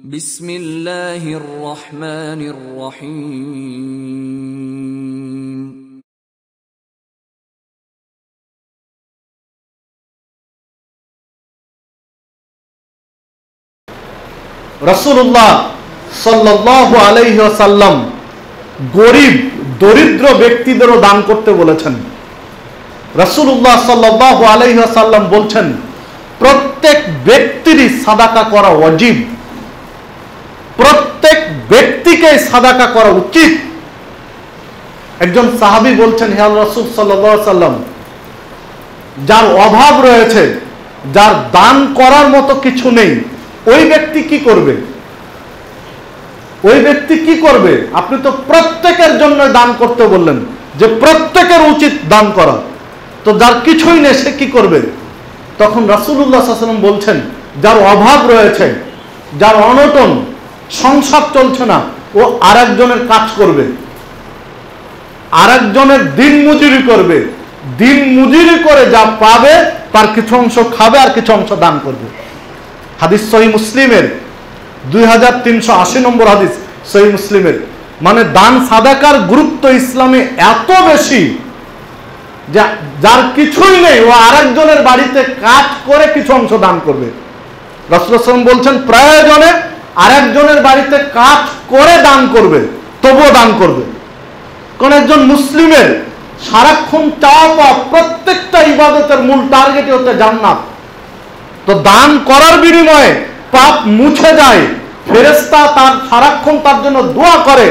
রসুল্লাহ সাল্লাহ আলহ্লাম গরিব, দরিদ্র ব্যক্তিদেরও দান করতে বলেছেন। রসুল্লাহ সাল্লাহ আলহ্লাম বলছেন, প্রত্যেক ব্যক্তিরই সাদাকা করা অজীব প্রত্যেক ব্যক্তিকে সাদাকা করা উচিত। একজন সাহাবি বলছেন হেয়াল রসুল সাল্লাম, যার অভাব রয়েছে, যার দান করার মতো কিছু নেই, ওই ব্যক্তি কি করবে? ওই ব্যক্তি কি করবে? আপনি তো প্রত্যেকের জন্য দান করতে বললেন, যে প্রত্যেকের উচিত দান করা। তো যার কিছুই নেই, সে কি করবে? তখন রাসুল্লাহ সাল্লাম বলছেন, যার অভাব রয়েছে, যার অনটন সংসার চলছে না, ও আরেকজনের কাজ করবে। আরেকজনের দিন মজুরি করবে। দিন মজুরি করে যা পাবে, তার কিছু অংশ খাবে আর কিছু অংশ দান করবে। হাদিস সহি মুসলিমের দুই হাজার তিনশো আশি নম্বর হাদিস সহি মুসলিমের। মানে দান সাদাকার গুরুত্ব ইসলামে এত বেশি যা, যার কিছুই নেই, ও আরেকজনের বাড়িতে কাজ করে কিছু অংশ দান করবে। রসুলাম বলছেন, প্রয়োজনে আরেকজনের বাড়িতে কাজ করে দান করবে, তবুও দান করবে। কোন একজন মুসলিমের সারাক্ষণ চাওয়া পাওয়া প্রত্যেকটা ইবাদতের মূল টার্গেটই হচ্ছে জান্নাত। তো দান করার বিনিময়ে পাপ মুছে যায় ফেরেস্তা তার সারাক্ষণ তার জন্য দোয়া করে,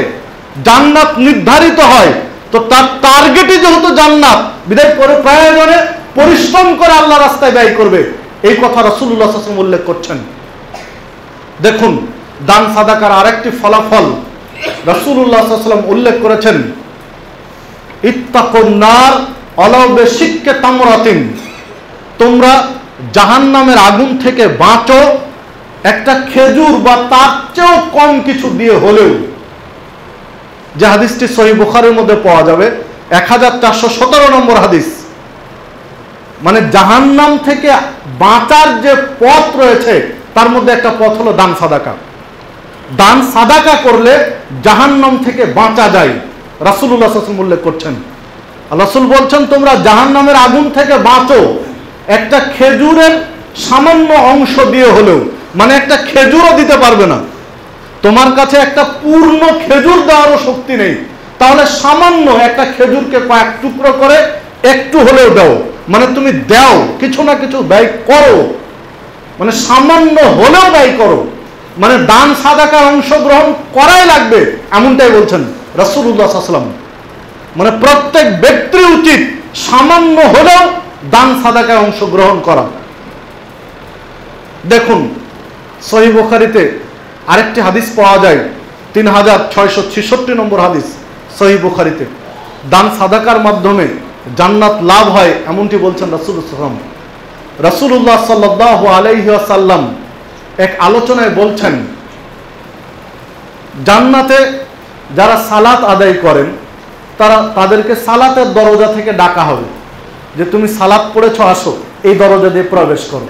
জান্নাত নির্ধারিত হয়। তো তার টার্গেটই যেহেতু জান্নাত, বিদায় করে প্রয়োজনে পরিশ্রম করে আল্লাহ রাস্তায় ব্যয় করবে। এই কথা রসুল্লাহ উল্লেখ করছেন। দেখুন দান সাদাকার আরেকটি ফলাফল রসুল্লাহাম উল্লেখ করেছেন ইত্তাকন্নার অলবে শিক্ষে তামরাতিন। তোমরা জাহান নামের আগুন থেকে বাঁচো, একটা খেজুর বা তার চেয়েও কম কিছু দিয়ে হলেও। যে হাদিসটি সহি বুখারের মধ্যে পাওয়া যাবে এক হাজার চারশো সতেরো নম্বর হাদিস। মানে জাহান্নাম থেকে বাঁচার যে পথ রয়েছে, তার মধ্যে একটা পথ হলো দান সাদাকা। দান সাদাকা করলে জাহান্নাম থেকে বাঁচা যায়। রাসুল্লাহ উল্লেখ করছেন। রাসুল বলছেন, তোমরা জাহান্নামের আগুন থেকে বাঁচো। একটা খেজুরের সামান্য অংশ দিয়ে হলেও মানে একটা খেজুরও দিতে পারবে না। তোমার কাছে একটা পূর্ণ খেজুর দেওয়ারও শক্তি নেই। তাহলে সামান্য একটা খেজুরকে কয়েক টুকরো করে একটু হলেও দাও। মানে তুমি দাও, কিছু না কিছু ব্যয় করো। মানে সামান্য হলেও ব্যয় করো। মানে দান, সাদাকার অংশগ্রহণ করাই লাগবে, এমনটাই বলছেন রসুল্লাহ আসলাম মানে প্রত্যেক ব্যক্তির উচিত সামান্য হলেও দান সাদাকায় অংশগ্রহণ করা। দেখুন, সহি বোখারিতে আরেকটি হাদিস পাওয়া যায়, তিন হাজার ছয়শো ছেষট্টি নম্বর হাদিস সহি বোখারিতে। দান, সাদাকার মাধ্যমে জান্নাত লাভ হয়, এমনটি বলছেন রাসুল সাল্লাম রাসুল্লাহ সাল্লাহ আলাইসাল্লাম এক আলোচনায় বলছেন, জান্নাতে যারা সালাত আদায় করেন, তারা তাদেরকে সালাতের দরজা থেকে ডাকা হবে। যে তুমি সালাত পড়েছ, আসো, এই দরজা দিয়ে প্রবেশ করো।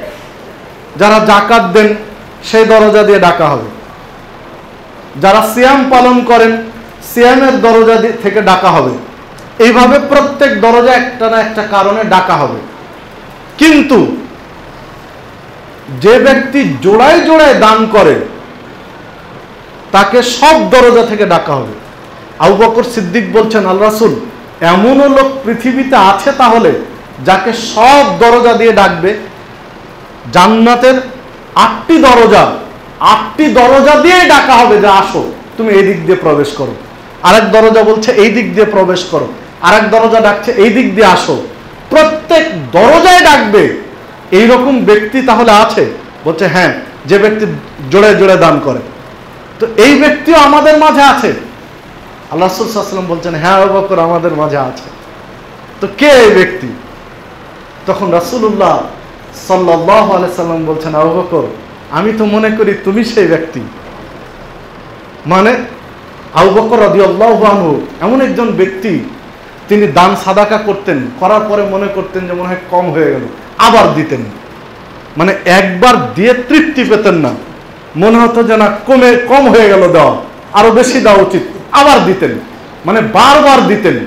যারা জাকাত দেন, সেই দরজা দিয়ে ডাকা হবে। যারা সিয়াম পালন করেন, সিয়ামের দরজা থেকে ডাকা হবে। এইভাবে প্রত্যেক দরজা একটা না একটা কারণে ডাকা হবে। কিন্তু যে ব্যক্তি জোড়ায় জোড়ায় দান করে, তাকে সব দরজা থেকে ডাকা হবে। আবু বকর সিদ্দিক বলছেন, আল রাসুল, এমনও লোক পৃথিবীতে আছে তাহলে যাকে সব দরজা দিয়ে ডাকবে? জান্নাতের আটটি দরজা আটটি দরজা দিয়ে ডাকা হবে যে আসো, তুমি এই দিক দিয়ে প্রবেশ করো। আরেক দরজা বলছে, এই দিক দিয়ে প্রবেশ করো। আরেক দরজা ডাকছে, এই দিক দিয়ে আসো। প্রত্যেক দরজায় ডাকবে এইরকম ব্যক্তি তাহলে আছে? বলছে হ্যাঁ যে ব্যক্তি জোড়ে জোড়ে দান করে। তো এই ব্যক্তিও আমাদের মাঝে আছে। আল্লাহ সাল্লাম বলছেন হ্যাঁ বকর, আমাদের মাঝে আছে। তো কে এই ব্যক্তি? তখন রাসুল্লাহ সাল্লাহ সাল্লাম বলছেন, আবু বকর, আমি তো মনে করি তুমি সেই ব্যক্তি। মানে আবু বকর রদি আল্লাহবানু এমন একজন ব্যক্তি, তিনি দান সাদাকা করতেন, করার পরে মনে করতেন যে মনে হয় কম হয়ে গেল। আবার দিতেন। মানে একবার দিয়ে তৃপ্তি পেতেন না। মনে হতো যে না কমে কম হয়ে গেল দেওয়া। আরও বেশি দেওয়া উচিত। আবার দিতেন। মানে বারবার দিতেন।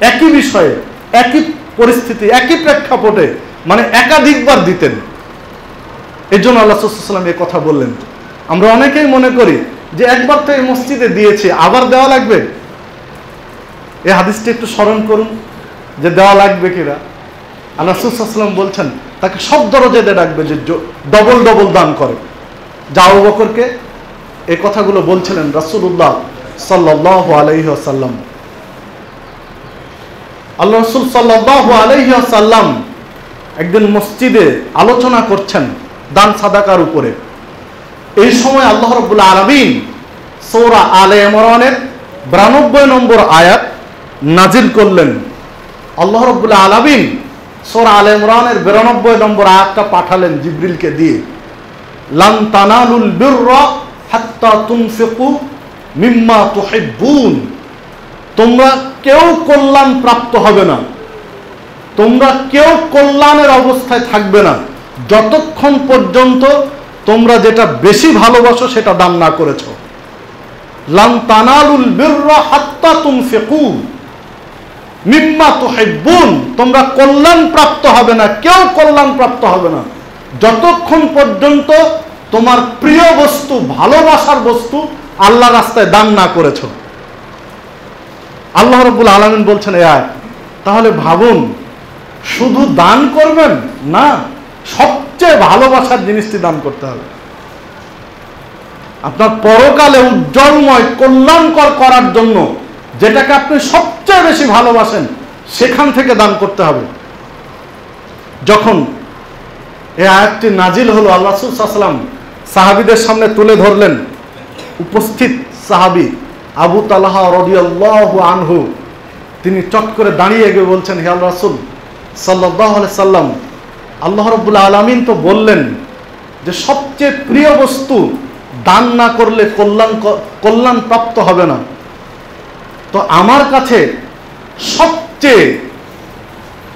একই বিষয়ে, একই পরিস্থিতি, একই প্রেক্ষাপটে মানে একাধিকবার দিতেন। এই জন্য আল্লাহ সাল্লাম এই কথা বললেন। আমরা অনেকেই মনে করি যে একবার তো এই মসজিদে দিয়েছি, আবার দেওয়া লাগবে? এই হাদিসটি একটু স্মরণ করুন যে দেওয়া লাগবে কিনা। আল্লাহ সাল্লাম বলছেন, তাকে সব দরজেতে ডাকবে যে ডবল ডবল দান করে। যাও বকরকে এই কথাগুলো বলছিলেন রাসুল্লাহ সাল্লাহ আলহ্লাম আল্লাহ রসুল সাল্লাহ আলহ্লাম একদিন মসজিদে আলোচনা করছেন দান সাদাকার উপরে। এই সময় আল্লাহ রব্বুল আলমিন সৌরা আলে ইমরানের বিরানব্বই নম্বর আয়াত নাজিল করলেন। আল্লাহ রব্বুল আলমিন সৌরা আলে ইমরানের বিরানব্বই নম্বর আয়াতটা পাঠালেন জিব্রিলকে দিয়ে। লান তানালুল বিররা হাত্তা তুনফিকু মিম্মা তুহিব্বুন। তোমরা কেউ কল্যাণ প্রাপ্ত হবে না। তোমরা কেউ কল্যাণের অবস্থায় থাকবে না। যতক্ষণ পর্যন্ত তোমরা যেটা বেশি ভালোবাসো সেটা দান না করেছ। লান তানালুল বিররা হাত্তা তুনফিকু মিম্মা তুহিব্বুন, তোমরা কল্যাণ প্রাপ্ত হবে না, কেউ কল্যাণ প্রাপ্ত হবে না। যতক্ষণ পর্যন্ত তোমার প্রিয় বস্তু, ভালোবাসার বস্তু আল্লাহ রাস্তায় দান না করেছ। আল্লাহ রব্বুল আলমিন বলছেন, এ আয়, তাহলে ভাবুন, শুধু দান করবেন? না, সবচেয়ে ভালোবাসার জিনিসটি দান করতে হবে। আপনার পরকালে উজ্জ্বলময়, কল্যাণকর করার জন্য যেটাকে আপনি সবচেয়ে বেশি ভালোবাসেন সেখান থেকে দান করতে হবে। যখন এই আয়াতটি নাজিল হলো, আল্লাহ সাল্লাম সাহাবিদের সামনে তুলে ধরলেন। উপস্থিত সাহাবি আবু তালাহ রদিয়াল্লাহ আনহু, তিনি চট করে দাঁড়িয়ে গিয়ে বলছেন, হে আল্লাহ রাসুল সাল্লাহ সাল্লাম আল্লাহ রব্বুল্লা আলমিন তো বললেন যে সবচেয়ে প্রিয় বস্তু দান না করলে কল্যাণ কল্যাণ প্রাপ্ত হবে না। তো আমার কাছে সবচেয়ে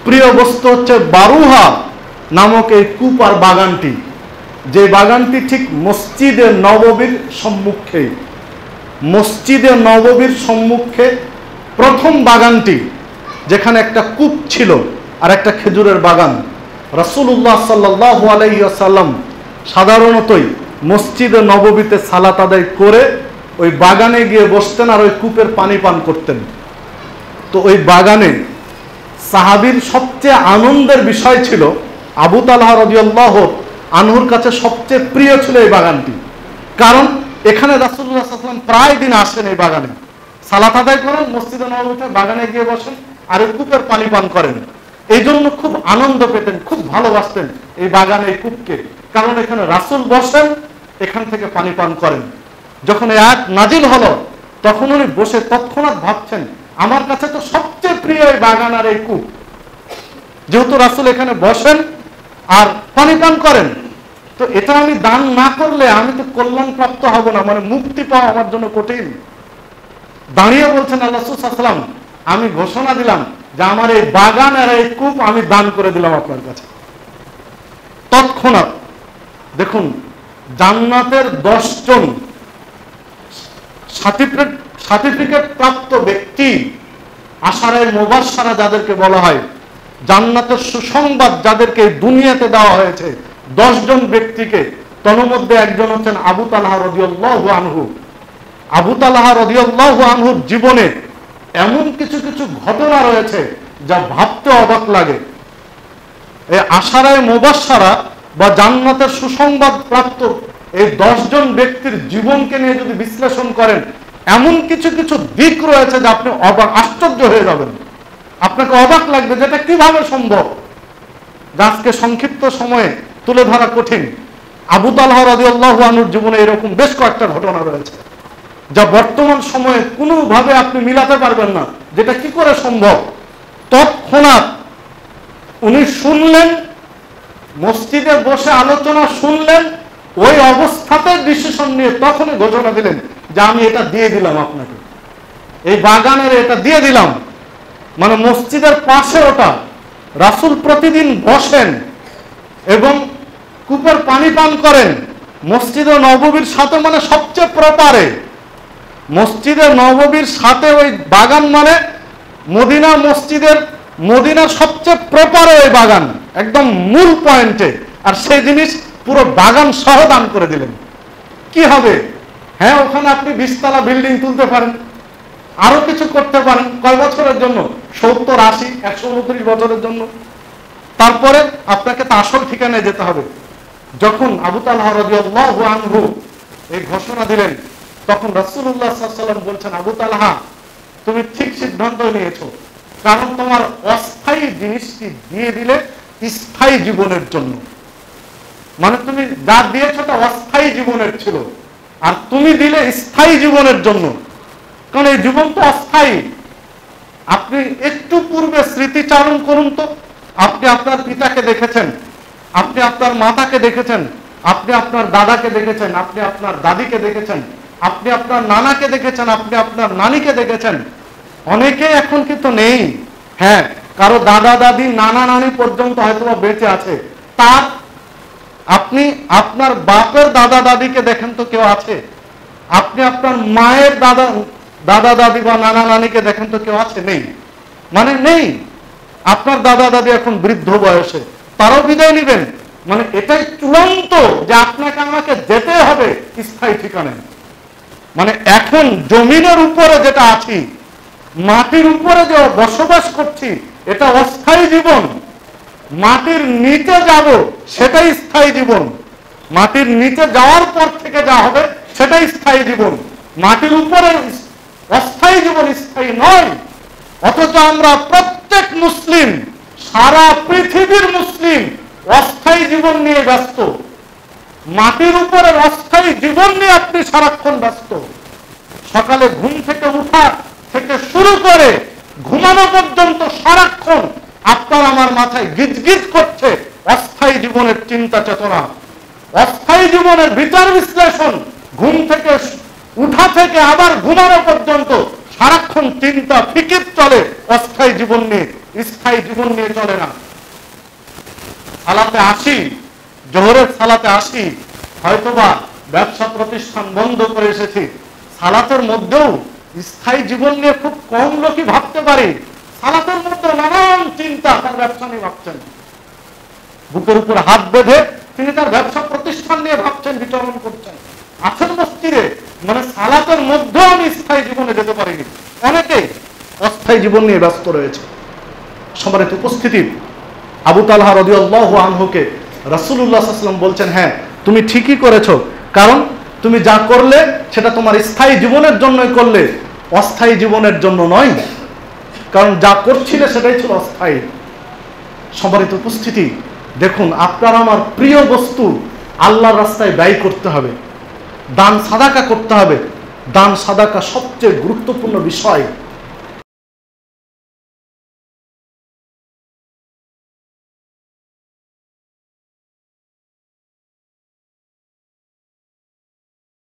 প্রিয় বস্তু হচ্ছে বারুহা নামক এই কূপ আর বাগানটি। যে বাগানটি ঠিক মসজিদে নববীর সম্মুখে। মসজিদে নববীর সম্মুখে প্রথম বাগানটি, যেখানে একটা কূপ ছিল আর একটা খেজুরের বাগান। রসুল্লাহ সাল্লাহ আলাইসাল্লাম সাধারণতই মসজিদে নববীতে সালাত আদায় করে ওই বাগানে গিয়ে বসতেন আর ওই কূপের পানি পান করতেন। তো ওই বাগানে সাহাবির সবচেয়ে আনন্দের বিষয় ছিল, আবু তালাহ রবিউল্লাহ আনহুর কাছে সবচেয়ে প্রিয় ছিল এই বাগানটি। কারণ এখানে রাসুল্লাহাম প্রায় দিন আসেন এই বাগানে। সালাত আদায় করেন, মসজিদে নবীতে বাগানে গিয়ে বসেন আর এই কূপের পানি পান করেন। এই জন্য খুব আনন্দ পেতেন, খুব ভালোবাসতেন এই বাগানে এই কূপকে। কারণ এখানে রাসুল বসেন, এখান থেকে পানি পান করেন। যখন এই এক নাজিল হলো, তখন উনি বসে তৎক্ষণাৎ ভাবছেন, আমার কাছে তো সবচেয়ে প্রিয় এই বাগান আর এই কূপ। যেহেতু রাসুল এখানে বসেন আর পানি পান করেন, তো এটা আমি দান না করলে আমি তো কল্যাণ প্রাপ্ত হব না মানে মুক্তি পাওয়া আমার জন্য কঠিন। দাঁড়িয়ে বলছেন আল্লাহাম আমি ঘোষণা দিলাম যে আমার এই বাগান আর এই কূপ আমি দান করে দিলাম আপনার কাছে। তৎক্ষণাৎ, দেখুন, জান্নাতের দশজন সার্টিফিকেট প্রাপ্ত ব্যক্তি আশারায় মোবাসারা যাদেরকে বলা হয়, জান্নাতের সুসংবাদ যাদেরকে দুনিয়াতে দেওয়া হয়েছে, দশজন ব্যক্তিকে, তন্মধ্যে একজন হচ্ছেন আবু তালাহ রদিউল্লাহ আনহু। আবু তালাহ রদিউল্লাহ আনহুর জীবনে এমন কিছু কিছু ঘটনা রয়েছে যা ভাবতে অবাক লাগে। এই আশারায় মোবাসারা বা জান্নাতের সুসংবাদ প্রাপ্ত এই দশজন ব্যক্তির জীবনকে নিয়ে যদি বিশ্লেষণ করেন, এমন কিছু কিছু দিক রয়েছে যে আপনি অবাক, আশ্চর্য হয়ে যাবেন। আপনাকে অবাক লাগবে যেটা কীভাবে সম্ভব? আজকে সংক্ষিপ্ত সময়ে তুলে ধরা কঠিন। আবু তালাহ রাজিউল্লাহ আনুর জীবনে এরকম বেশ কয়েকটা ঘটনা রয়েছে, যা বর্তমান সময়ে কোনোভাবে আপনি মিলাতে পারবেন না, যেটা কি করে সম্ভব? তৎক্ষণাৎ উনি শুনলেন, মসজিদে বসে আলোচনা শুনলেন ওই অবস্থাতে ডিসিশন নিয়ে তখনই ঘোষণা দিলেন যে আমি এটা দিয়ে দিলাম আপনাকে। এই বাগানের এটা দিয়ে দিলাম। মানে মসজিদের পাশে ওটা রাসুল প্রতিদিন বসেন এবং কূপের পানি পান করেন। মসজিদে নববীর সাথে মানে সবচেয়ে প্রপারে মসজিদে নববীর সাথে ওই বাগান মানে মদিনা মসজিদের মদিনার সবচেয়ে প্রপারে ওই বাগান। একদম মূল পয়েন্টে আর সেই জিনিস পুরো বাগান সহ দান করে দিলেন। কি হবে? হ্যাঁ ওখানে আপনি বিশতলা বিল্ডিং তুলতে পারেন, আরও কিছু করতে পারেন, কয় বছরের জন্য? সত্তর, আশি, একশো উনত্রিশ বছরের জন্য। তারপরে আপনাকে তা আসল ঠিকানায় যেতে হবে। যখন আবু আনহু এই ঘোষণা দিলেন, তখন সাল্লাল্লাহু বলছেন, আবু তালহা, তুমি ঠিক সিদ্ধান্ত নিয়েছো। কারণ তোমার অস্থায়ী জিনিসটি দিয়ে দিলে স্থায়ী জীবনের জন্য। মানে তুমি যা দিয়েছ তা অস্থায়ী জীবনের ছিল। আর তুমি দিলে স্থায়ী জীবনের জন্য। কারণ এই জীবন তো অস্থায়ী। আপনি একটু পূর্বে স্মৃতিচারণ করুন তো। আপনি আপনার পিতাকে দেখেছেন। আপনি আপনার মাতাকে দেখেছেন। আপনি আপনার দাদাকে দেখেছেন। আপনি আপনার দাদিকে দেখেছেন। আপনি আপনার নানাকে দেখেছেন। আপনি আপনার নানিকে দেখেছেন। অনেকে এখন কিন্তু নেই। হ্যাঁ কারও দাদা, দাদি, নানা, নানি পর্যন্ত হয়তো বেঁচে আছে। তার আপনি আপনার বাপের দাদা দাদিকে দেখেন তো কেউ আছে? আপনি আপনার মায়ের দাদা দাদা দাদি বা নানা নানিকে দেখেন তো কেউ আছে? নেই। মানে নেই। আপনার দাদা দাদি এখন বৃদ্ধ বয়সে। তারাও বিদায় নেবেন। মানে এটাই চূড়ান্ত যে আপনাকে আমাকে যেতে হবে স্থায়ী ঠিকানায়। মানে এখন জমিনের উপরে যেটা আছি, মাটির উপরে যে বসবাস করছি, এটা অস্থায়ী জীবন। মাটির নিচে যাব, সেটাই স্থায়ী জীবন। মাটির নিচে যাওয়ার পর থেকে যা হবে, সেটাই স্থায়ী জীবন। মাটির উপরে অস্থায়ী জীবন স্থায়ী নয়, অথচ আমরা প্রত্যেক মুসলিম, সারা পৃথিবীর মুসলিম, অস্থায়ী জীবন নিয়ে ব্যস্ত। মাটির উপরে অস্থায়ী জীবন নিয়ে আপনি সারাক্ষণ ব্যস্ত। সকালে ঘুম থেকে উঠা থেকে শুরু করে ঘুমানো পর্যন্ত সারাক্ষণ আপনার আমার মাথায় গিজগিজ করছে। অস্থায়ী জীবনের চিন্তা চেতনা, অস্থায়ী জীবনের বিচার বিশ্লেষণ, ঘুম থেকে উঠা থেকে আবার ঘুমানো পর্যন্ত সারাক্ষণ চিন্তা, ফিকির চলে। অস্থায়ী জীবন নিয়ে, স্থায়ী জীবন নিয়ে চলে না। সালাতে আসি, জোহরের সালাতে আসি, হয়তোবা ব্যবসা প্রতিষ্ঠান বন্ধ করে এসেছি। সালাতের মধ্যেও স্থায়ী জীবন নিয়ে খুব কম লোকই ভাবতে পারে। সালাতের মধ্যে নানান চিন্তা তার ব্যবসা নিয়ে ভাবছেন। বুকের উপর হাত বেঁধে তিনি তার ব্যবসা প্রতিষ্ঠান নিয়ে ভাবছেন, বিচরণ করছেন। আছেন মসজিদে মানে সালাতের মধ্যেও আমি স্থায়ী জীবনে যেতে পারিনি। অনেকেই অস্থায়ী জীবন নিয়ে ব্যস্ত রয়েছে। সম্মানিত উপস্থিতি, আবু তালহা রদিয়াল্লাহ আনহুকে রাসূলুল্লাহ সাল্লাম বলছেন হ্যাঁ তুমি ঠিকই করেছ। কারণ তুমি যা করলে, সেটা তোমার স্থায়ী জীবনের জন্যই করলে। অস্থায়ী জীবনের জন্য নয় কারণ যা করছিলে সেটাই ছিল অস্থায়ী। সবারই তো উপস্থিতি, দেখুন, আপনার আমার প্রিয় বস্তু আল্লাহর রাস্তায় ব্যয় করতে হবে, দান সাদাকা করতে হবে। দান সাদাকা সবচেয়ে গুরুত্বপূর্ণ বিষয়